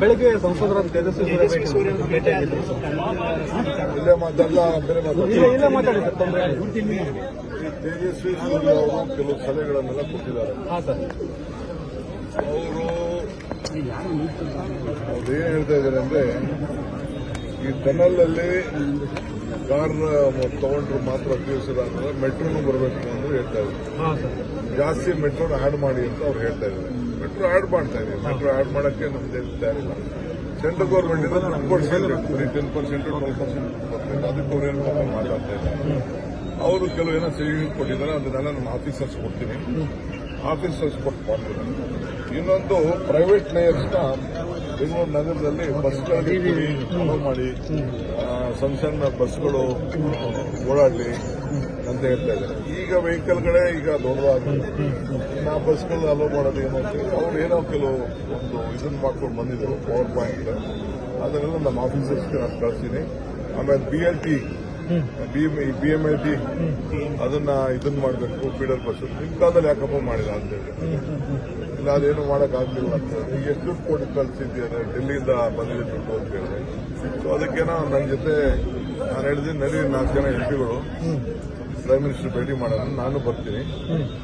ಬೆಳಿಗ್ಗೆ ಸಂಸದರ ತೇಜಸ್ವಿ ಸೂರ್ಯ ಭೇಟಿ ಇಲ್ಲೇ ಮಾತಾಡಲ್ಲ ಬೇರೆ ಇಲ್ಲ ಇಲ್ಲ ಮಾತಾಡಿ ತೊಂದರೆ ತೇಜಸ್ವಿ ಸೂರ್ಯ ಅವರು ಕೆಲವು ಸಲಹೆಗಳನ್ನೆಲ್ಲ ಕೊಟ್ಟಿದ್ದಾರೆ. ಅವರು ಅವ್ರು ಏನ್ ಹೇಳ್ತಾ ಇದ್ದಾರೆ ಅಂದ್ರೆ ಈ ಟನಲ್ ಅಲ್ಲಿ ಕಾರ್ ತಗೊಂಡ್ರು ಮಾತ್ರ ಉಪಯೋಗಿಸಿದ ಅಂದ್ರೆ ಮೆಟ್ರೋನು ಬರಬೇಕು ಅಂತ ಹೇಳ್ತಾ ಇದ್ದಾರೆ ಜಾಸ್ತಿ ಮೆಟ್ರೋನ ಆಡ್ ಮಾಡಿ ಅಂತ ಅವ್ರು ಹೇಳ್ತಾ ಇದ್ದಾರೆ. ಮೆಟ್ರೋ ಆಡ್ ಮಾಡ್ತಾ ಇದೀವಿ ಮೆಟ್ರೋ ಆಡ್ ಮಾಡಕ್ಕೆ ನಮ್ದು ಇಲ್ಲ. ಸೆಂಟ್ರಲ್ ಗೌರ್ಮೆಂಟ್ ಇಂದ ಕೊಡ್ಸಿದ್ರೆ ಬರೀ ಟೆನ್ ಪರ್ಸೆಂಟ್ ಟ್ವೆಲ್ ಪರ್ಸೆಂಟ್ ಅದಕ್ಕೆ ಅವ್ರು ಏನು ಪಾಪ ಮಾತಾಡ್ತಾ ಇದ್ದಾರೆ. ಅವರು ಕೆಲವು ಏನೋ ಸೇವಿಂಗ್ ಕೊಟ್ಟಿದ್ದಾರೆ. ಅದನ್ನೆಲ್ಲ ನಮ್ಮ ಆಫೀಸರ್ಸ್ ಕೊಡ್ತೀನಿ. ಆಫೀಸರ್ಸ್ ಕೊಟ್ಟು ಮಾಡ್ತೀನಿ ಇನ್ನೊಂದು ಪ್ರೈವೇಟ್ ಲೇಯರ್ಸ್ನ ಬೆಂಗಳೂರು ನಗರದಲ್ಲಿ ಬಸ್ಗಳಲ್ಲಿ ಅಲೋ ಮಾಡಿ ಸಣ್ಣ ಸಣ್ಣ ಬಸ್ಗಳು ಓಡಾಡಲಿ ಅಂತ ಹೇಳ್ತಾ ಇದ್ದಾರೆ. ಈಗ ವೆಹಿಕಲ್ಗಳೇ ಈಗ ದೊಡ್ಡದಾಗಿದೆ ಇನ್ನು ಆ ಬಸ್ಗಳನ್ನ ಅಲೋ ಮಾಡೋದು ಏನೋ ಅವ್ರು ಏನೋ ಕೆಲವು ಒಂದು ಇದನ್ನು ಮಾಡ್ಕೊಂಡು ಬಂದಿದ್ದರು ಪವರ್ ಪಾಯಿಂಟ್ ಅದನ್ನೆಲ್ಲ ನಮ್ಮ ಆಫೀಸರ್ಸ್ಗೆ ನಾನು ಕಳಿಸ್ತೀನಿ. ಆಮೇಲೆ B L T B M L T ಅದನ್ನ ಇದನ್ನು ಮಾಡಬೇಕು ಫೀಡರ್ ಬಸ್ ನಿಮ್ಮ ಕಾಲದಲ್ಲಿ ಯಾಕಪ್ಪ ಮಾಡಿಲ್ಲ ಅಂತ ಹೇಳಿ ಇಲ್ಲ ಅದೇನು ಮಾಡಕ್ಕಾಗ್ಲಿಲ್ಲ ಅಂತ ಹೇಳಿ. ಈಗ ಎಷ್ಟು ದುಡ್ಡು ಕೊಟ್ಟು ಕಳಿಸಿದ್ದಾರೆ ಡೆಲ್ಲಿಯಿಂದ ಬಂದಿದೆ ದುಡ್ಡು ಅಂತ ಹೇಳಿದೆ ಸೊ ಅದಕ್ಕೇನೋ ನನ್ನ ಜೊತೆ ನಾನು ಹೇಳಿದ್ದೀನಿ ನಲ್ಲಿ ನಾಲ್ಕು ಜನ ಎಂ ಪಿಗಳು ಪ್ರೈಮ್ ಮಿನಿಸ್ಟರ್ ಭೇಟಿ ಮಾಡೋಣ ನಾನು ಬರ್ತೀನಿ.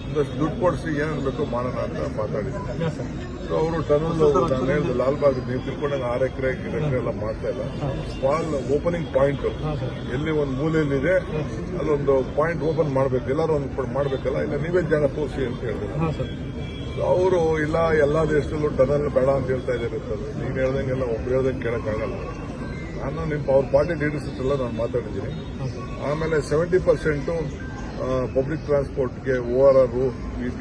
ಒಂದಷ್ಟು ದುಡ್ಡು ಕೊಡಿಸಿ ಏನೇನು ಬೇಕೋ ಮಾಡೋಣ ಅಂತ ಮಾತಾಡಿದ್ದೀನಿ. ಸೊ ಅವರು ಟನಲ್ ನಾನು ಹೇಳಿದೆ ಲಾಲ್ಬಾಗ್ ನೀವು ತಿಳ್ಕೊಂಡಾಗ ಆರು ಎಕರೆ ಎಕರೆ ಎಲ್ಲ ಮಾಡ್ತಾ ಇಲ್ಲ. ಸ್ಮಾಲ್ ಓಪನಿಂಗ್ ಪಾಯಿಂಟ್ ಎಲ್ಲಿ ಒಂದು ಮೂಲೆಯಲ್ಲಿದೆ ಅಲ್ಲೊಂದು ಪಾಯಿಂಟ್ ಓಪನ್ ಮಾಡಬೇಕು. ಎಲ್ಲರೂ ಒಂದು ಮಾಡಬೇಕಲ್ಲ? ಇಲ್ಲ ನೀವೇ ಜಾಗ ತೋರಿಸಿ ಅಂತ ಹೇಳಿದ್ರು. ಅವರು ಇಲ್ಲ, ಎಲ್ಲಾ ದೇಶದಲ್ಲೂ ಟನಲ್ ಬೇಡ ಅಂತ ಹೇಳ್ತಾ ಇದ್ದಾರೆ ನೀನು ಹೇಳ್ದಂಗೆಲ್ಲ ಒಬ್ರು ಹೇಳ್ದಂಗೆ ಕೇಳೋಕ್ಕಾಗಲ್ಲ. ನಾನು ನಿಮ್ಮ ಅವ್ರ ಪಾರ್ಟಿ ಲೀಡರ್ಸ್ ಎಲ್ಲ ನಾನು ಮಾತಾಡಿದ್ದೀನಿ. ಆಮೇಲೆ seventy percent public ಟ್ರಾನ್ಸ್ಪೋರ್ಟ್ಗೆ O R R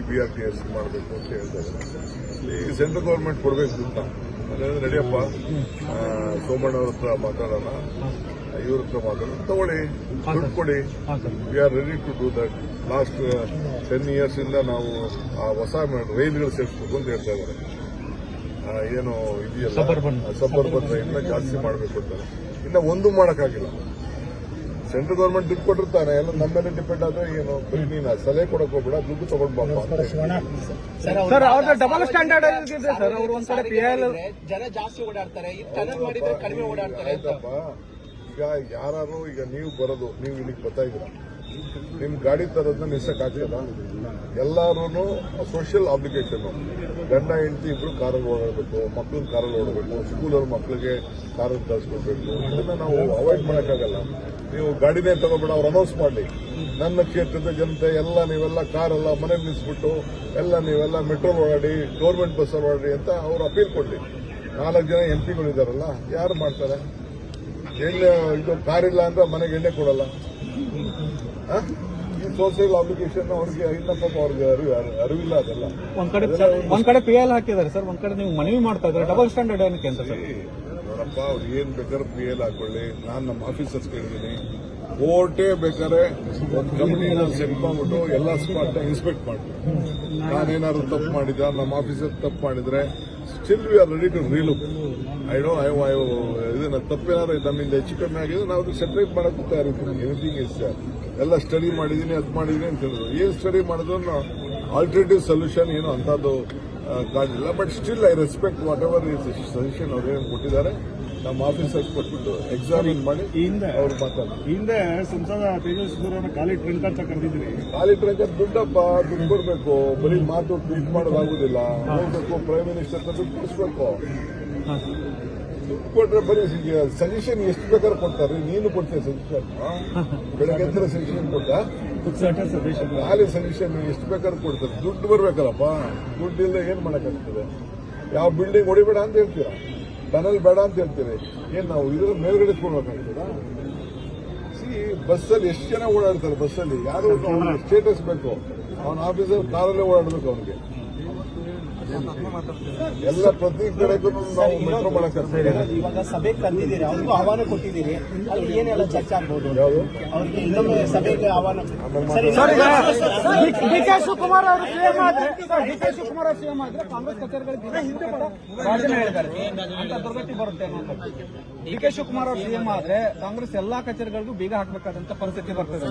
B R T S ಮಾಡಬೇಕು ಅಂತ ಹೇಳ್ತಾ ಇದ್ದಾರೆ. ಈ ಸೆಂಟ್ರಲ್ ಗೌರ್ಮೆಂಟ್ ಕೊಡಬೇಕು ಅದಾದ್ರೆ ನಡಿಯಪ್ಪ ಸೋಮಣ್ಣ ಹತ್ರ ಮಾತಾಡೋಣ. ಇವ್ರ ಹತ್ರ ಮಾತಾಡೋಣ. ತಗೊಳ್ಳಿ ದುಡ್ಡು ಕೊಡಿ. We are ready to do that last ten years ಇಂದ ನಾವು ಆ ಹೊಸ ರೈಲ್ಗಳು ಸೇರಿಸ್ಬೇಕು ಅಂತ ಹೇಳ್ತಾ ಇದ್ದಾರೆ. ಏನು ಇದೆಯಲ್ಲ. ಸಬರ್ಬನ್ ರೈಲ್ನ ಜಾಸ್ತಿ ಮಾಡಬೇಕು ಅಂತಾರೆ ಇನ್ನ ಒಂದು ಮಾಡೋಕ್ಕಾಗಿಲ್ಲ. ಸೆಂಟ್ರಲ್ ಗೌರ್ಮೆಂಟ್ ದುಡ್ಡು ಕೊಟ್ಟಿರ್ತಾನೆ. ಎಲ್ಲ ನಮ್ಮ ಮೇಲೆ ಡಿಪೆಂಡ್ ಆದ್ರೆ ಏನು ಬರೀ ನೀನು ಆ ಸಲಹೆ ಕೊಡಕ್ ಹೋಗ್ಬೇಡ ದುಡ್ಡು ತಗೊಂಡ್ ಸರ್ ಅವ್ರದ್ದು ಡಬಲ್ ಸ್ಟ್ಯಾಂಡರ್ಡ್ ಇದೆ ಸರ್ ಅವರು ಒಂದ್ ಕಡೆ ಜನ ಜಾಸ್ತಿ ಓಡಾಡ್ತಾರೆ. ಕಡಿಮೆ ಓಡಾಡ್ತಾರೆ ಅಂತ. ಈಗ ಯಾರು ಈಗ ನೀವು ಬರೋದು ನೀವು ಇಲ್ಲಿಗೆ ಬರ್ತಾ ಇದ್ದೀರಾ? ನಿಮ್ ಗಾಡಿ ತರೋದನ್ನ ನಿಲ್ಸಕ್ ಆಗ್ತದ? ಎಲ್ಲಾರು ಸೋಷಿಯಲ್ ಅಪ್ಲಿಕೇಶನ್ ಗಂಡ, ಹೆಂಡತಿ ಇಬ್ರು ಕಾರಲ್ಲಿ ಓಡಾಡಬೇಕು ಮಕ್ಳನ್ನ ಕಾರಲ್ಲಿ ಓಡಬೇಕು ಸ್ಕೂಲಲ್ಲಿ ಮಕ್ಕಳಿಗೆ ಕಾರಲ್ಲಿ ಕಳಿಸ್ಕೊಡ್ಬೇಕು ಇದನ್ನ ನಾವು ಅವಾಯ್ಡ್ ಮಾಡೋಕ್ಕಾಗಲ್ಲ. ನೀವು ಗಾಡಿನೇ ತಗೋಬೇಡ, ಅವ್ರು ಅನೌನ್ಸ್ ಮಾಡಲಿ. ನನ್ನ ಕ್ಷೇತ್ರದ ಜನತೆ, ಎಲ್ಲ ನೀವೆಲ್ಲ ಕಾರೆಲ್ಲ ಮನೆಗೆ ನಿಲ್ಲಿಸ್ಬಿಟ್ಟು ಎಲ್ಲ ನೀವೆಲ್ಲ ಮೆಟ್ರೋಲ್ ಓಡಾಡಿ ಗೌರ್ಮೆಂಟ್ ಬಸ್ಸಲ್ಲಿ ಓಡಾಡಿ ಅಂತ ಅವ್ರು ಅಪೀಲ್ ಕೊಡ್ಲಿ. ನಾಲ್ಕು ಜನ ಎಂ ಪಿಗಳಿದಾರಲ್ಲ ಯಾರು ಮಾಡ್ತಾರೆ? ಎಣ್ಣೆ ಇದು ಕಾರಿಲ್ಲ ಅಂದ್ರೆ ಮನೆಗೆ ಎಣ್ಣೆ ಕೊಡಲ್ಲ. ಸೋಷಿಯಲ್ ಅಪ್ಲಿಕೇಶನ್ ಅವ್ರಿಗೆ ಇಲ್ಲ ಪಾಪ ಅವ್ರಿಗೆ ಅರಿವು ಅರಿವಿಲ್ಲ ಅದೆಲ್ಲ. ಒಂದ್ ಕಡೆ ಒಂದ್ ಕಡೆ ಪಿ ಎಲ್ ಹಾಕಿದ್ದಾರೆ ಸರ್ ಒಂದ್ ಕಡೆ ನೀವು ಮನವಿ ಮಾಡ್ತಾ ಇದ್ದಾರೆ? ಡಬಲ್ ಸ್ಟ್ಯಾಂಡರ್ಡ್ ಏನಕ್ಕೆ ಅಂತ ಸರ್? ನೋಡಪ್ಪ ಅವ್ರು ಏನ್ ಬೇಕಾದ್ರೆ ಪಿ ಎಲ್ ಹಾಕೊಳ್ಳಿ. ನಾನು ನಮ್ಮ ಆಫೀಸರ್ಸ್ ಕೇಳಿದ್ದೀನಿ. ಕೋರ್ಟೇ ಬೇಕಾದ್ರೆ ಒಂದು ಕಂಪ್ನಿನ ಸೆಟ್ ಮಾಡ್ಬಿಟ್ಟು ಎಲ್ಲ ಸ್ಪಾಟ್ ಇನ್ಸ್ಪೆಕ್ಟ್ ಮಾಡ್ತೀವಿ ನಾನೇನಾದ್ರು ತಪ್ಪು ಮಾಡಿದ ನಮ್ಮ ಆಫೀಸರ್ ತಪ್ಪು ಮಾಡಿದ್ರೆ still we are ready to relook I do I ಇದನ್ನ ತಪ್ಪೇನಾದ್ರು ನಮ್ಮಿಂದ ಹೆಚ್ಚು ಕಮ್ಮಿ ಆಗಿದೆ ನಾವು ಅದಕ್ಕೆ ಸೆಪರೇಟ್ ಮಾಡೋಕ್ಕೂ ತಯಾರಿರ್ತೀನಿ ಎನಿಥಿಂಗ್ ಇಸ್ ಎಲ್ಲ ಸ್ಟಡಿ ಮಾಡಿದ್ದೀನಿ, ಅದು ಮಾಡಿದ್ದೀನಿ ಅಂತ ಹೇಳಿದ್ರು. ಏನು ಸ್ಟಡಿ ಮಾಡಿದ್ರು ಆಲ್ಟರ್ನೇಟಿವ್ ಸೊಲ್ಯೂಷನ್ ಏನು ಅಂಥದ್ದು ಕಾಣಿಲ್ಲ but still I respect whatever suggestion ಅವ್ರು ಏನು ಕೊಟ್ಟಿದ್ದಾರೆ. ನಮ್ಮ ಆಫೀಸರ್ಸ್ ಕೊಟ್ಬಿಟ್ಟು ಎಕ್ಸಾಮಿನ್ ಮಾಡಿ ಅವ್ರು ಮಾತಾಡ್ತಾರೆ. ಹಿಂದೆ ಸಂಸದ ತೇಜಸ್ವಿ ಖಾಲಿ ಟ್ರೆಂಟ್ ಅಂತ ಕರೆದಿದ್ರಿ ಖಾಲಿ ಟ್ರಂಕ್ ದುಡ್ಡಪ್ಪ ದುಡ್ಡು ಕೊಡ್ಬೇಕು. ಬರೀ ಮಾತು ಟ್ವೀಟ್ ಮಾಡೋದಾಗುದಿಲ್ಲ. ಹೋಗ್ಬೇಕು ಪ್ರೈಮ್ ಮಿನಿಸ್ಟರ್ ದುಡ್ಡು ಕೊಡಿಸ್ಬೇಕು. ದುಡ್ಡು ಕೊಟ್ರೆ ಬರೀ ಸಜೆಷನ್ ಎಷ್ಟು ಬೇಕಾದ್ರೆ ಕೊಡ್ತಾರೆ. ನೀನು ಕೊಡ್ತೀಯ ಸಜೆಷನ್ ಬೆಳಗ್ಗೆ ಎದ್ದರೆ ಸಜೆಷನ್ ಕೊಟ್ಟ? ಖಾಲಿ ಸಜೆಷನ್ ಎಷ್ಟು ಬೇಕಾದ್ರೆ ಕೊಡ್ತಾರೆ. ದುಡ್ಡು ಬರ್ಬೇಕಲ್ಲಪ್ಪ. ದುಡ್ಡು ಇಲ್ಲದೆ ಏನ್ ಮಾಡಕ್ಕಾಗ್ತದೆ? ಯಾವ ಬಿಲ್ಡಿಂಗ್ ಹೊಡಿಬೇಡ ಅಂತ ಹೇಳ್ತೀರಾ? ಟನಲ್ ಬೇಡ ಅಂತ ಹೇಳ್ತೇವೆ ಏನ್ ನಾವು ಇದ್ರ ಮೇಲ್ಗಡೆ ಕೊಡ್ಬೇಕಾಗ್ತದ ಸಿ ಬಸ್ಸಲ್ಲಿ ಎಷ್ಟು ಜನ ಓಡಾಡ್ತಾರೆ ಬಸ್ಸಲ್ಲಿ? ಯಾರು ಸ್ಟೇಟಸ್ ಬೇಕು? ಅವನ ಆಫೀಸರ್ ಕಾರಲ್ಲೇ ಓಡಾಡ್ಬೇಕು ಅವನಿಗೆ. ಎಲ್ಲ ಪ್ರತಿ ಕಡೆಗೂ ನಾವು ಮೆಟ್ರೋ ಮಾಡಕ್ ಇವಾಗ ಸಭೆ ಕರೆದಿದ್ದೀರಿ ಅವ್ರಿಗೂ ಆಹ್ವಾನ ಕೊಟ್ಟಿದ್ದೀರಿ. ಅಲ್ಲಿ ಏನೆಲ್ಲ ಚರ್ಚೆ ಆಗ್ಬೋದು? ಅವ್ರಿಗೆ ಇನ್ನೊಮ್ಮೆ ಸಭೆಗೆ ಆಹ್ವಾನ. ಡಿ ಕೆ ಶಿವಕುಮಾರ್ ಅವರು ಸಿಎಂ ಆದ್ರೆ ಡಿ ಕೆ ಶಿವಕುಮಾರ್ ಅವರು ಸಿಎಂ ಆದ್ರೆ ಕಾಂಗ್ರೆಸ್ ಕಚೇರಿಗಳಿಗೆ ಹಿಂದೆ ರಾಜೀನಾಮೆ ಹೇಳಿದ್ದಾರೆ. ಅಂತ ದುರ್ಗತಿ ಬರುತ್ತೆ ಡಿ ಕೆ ಶಿವಕುಮಾರ್ ಅವರು ಸಿಎಂ ಆದ್ರೆ ಕಾಂಗ್ರೆಸ್ ಎಲ್ಲಾ ಕಚೇರಿಗಳಿಗೂ ಬೀಗ ಹಾಕಬೇಕಾದಂತ ಪರಿಸ್ಥಿತಿ ಬರ್ತದೆ